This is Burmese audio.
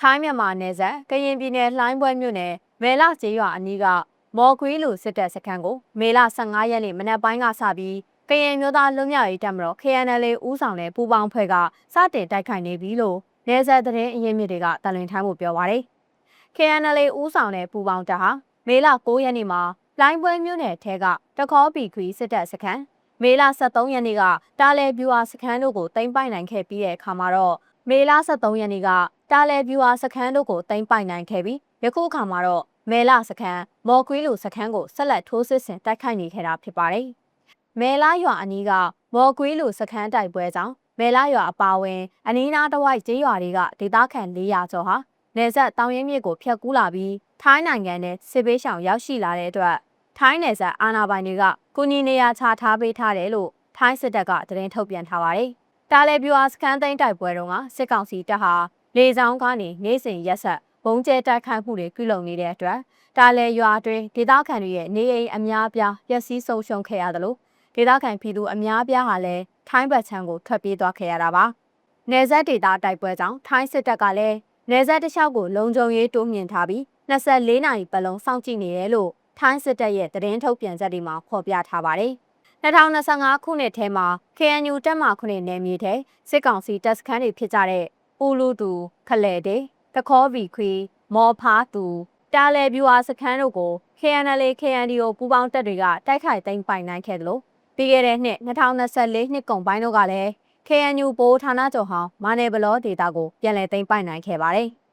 ထိုင်းမြန်မာနယ်စပ်ကရင်ပြည်နယ်လှိုင်းပွဲမြို့နယ်မဲလကျေးရွာအနီးကမော်ကွေးလူစစ်တပ်စခန်းကိုမေလ15ရက်နေ့မနက်ပိုင်းကစပြီးကရင်မျိုးသားလွတ်မြောက်ရေးတပ်မတော် KNL ဦးဆောင်တဲ့ပူးပေါင်းဖွဲ့ကစတင်တိုက်ခိုက်နေပြီလို့နယ်စပ်သတင်းအရင်းမြစ်တွေကတလွင်ထိုင်းမှုပြောပါရယ် KNL ဦးဆောင်တဲ့ပူးပေါင်းတပ်ဟာမေလ9ရက်နေ့မှာလိုင်းပွဲမြို့နယ်ထဲကတခေါပီခွီစစ်တပ်စခန်းမေလ23ရက်နေ့ကတာလဲဗျူဟာစခန်းတို့ကိုတင်ပိုက်နိုင်ခဲ့ပြီးတဲ့အခါမှာတော့မေလ23ရက်နေ့က တာလဲဗျူဟာစခန်းတို့ကိုတင်ပိုက်နိုင်ခဲ့ပြီးယခုအခါမှာတော့မဲလာစခန်းမော်ကွေးလူစခန်းကိုဆက်လက်ထိုးစစ်ဆင်တိုက်ခိုက်နေခဲ့တာဖြစ်ပါတယ်။မဲလာရွာအနီးကမော်ကွေးလူစခန်းတိုက်ပွဲကြောင့်မဲလာရွာအပါအဝင်အနီးနားတစ်ဝိုက်ကျေးရွာတွေကဒေသခံ400ကျော်ဟာနေဆက်တောင်ရင်မြစ်ကိုဖျက်ကူးလာပြီးထိုင်းနိုင်ငံနဲ့စစ်ပေးရှောင်ရောက်ရှိလာတဲ့အတွက်ထိုင်းနယ်စပ်အာဏာပိုင်တွေကကုညီနေရာချထားပေးထားတယ်လို့ထိုင်းစစ်တပ်ကသတင်းထုတ်ပြန်ထားပါတယ်။တာလဲဗျူဟာစခန်းသိမ်းတိုက်ပွဲတုန်းကစစ်ကောင်စီတပ်ဟာ လေကြောင်းကနေနေ့စဉ်ရက်ဆက်ဘုံကျဲတိုက်ခိုက်မှုတွေပြုလုပ်နေတဲ့အတွက်တာလဲရွာတွင်ဒေသခံတွေရဲ့နေအိမ်အများပြားပျက်စီးဆုံးရှုံးခဲ့ရသလိုဒေသခံပြည်သူအများပြားဟာလည်းထိုင်းဘက်ခြမ်းကိုထွက်ပြေးသွားခဲ့ရတာပါ။နယ်စပ်ဒေသတိုက်ပွဲကြောင့်ထိုင်းစစ်တပ်ကလည်းနယ်စပ်တစ်လျှောက်ကိုလုံခြုံရေးတိုးမြင့်ထားပြီး24နာရီပတ်လုံးစောင့်ကြည့်နေတယ်လို့ထိုင်းစစ်တပ်ရဲ့သတင်းထုတ်ပြန်ချက်တွေမှာဖော်ပြထားပါတယ်။2025ခုနှစ်ထဲမှာ KNU တပ်မခုနှစ်နယ်မြေထဲစစ်ကောင်စီတပ်စခန်းတွေဖြစ်ကြတဲ့ ပူလူတူခလဲတေတခေါဘီခွေမော်ဖားသူတာလဲဗျူဟာစခန်းတို့ကို KNL KNDO ပူးပေါင်းတပ်တွေကတိုက်ခိုက်သိမ်းပိုင်နိုင်ခဲ့တယ်လို့ပြီးခဲ့တဲ့နှစ်2024နှစ်ကုန်ပိုင်းတို့ကလည်း KNU ဘိုးဌာနချုပ်ဟောင်းမာနယ်ဘလောဒေတာကိုပြန်လည်သိမ်းပိုင်နိုင်ခဲ့ပါတယ်။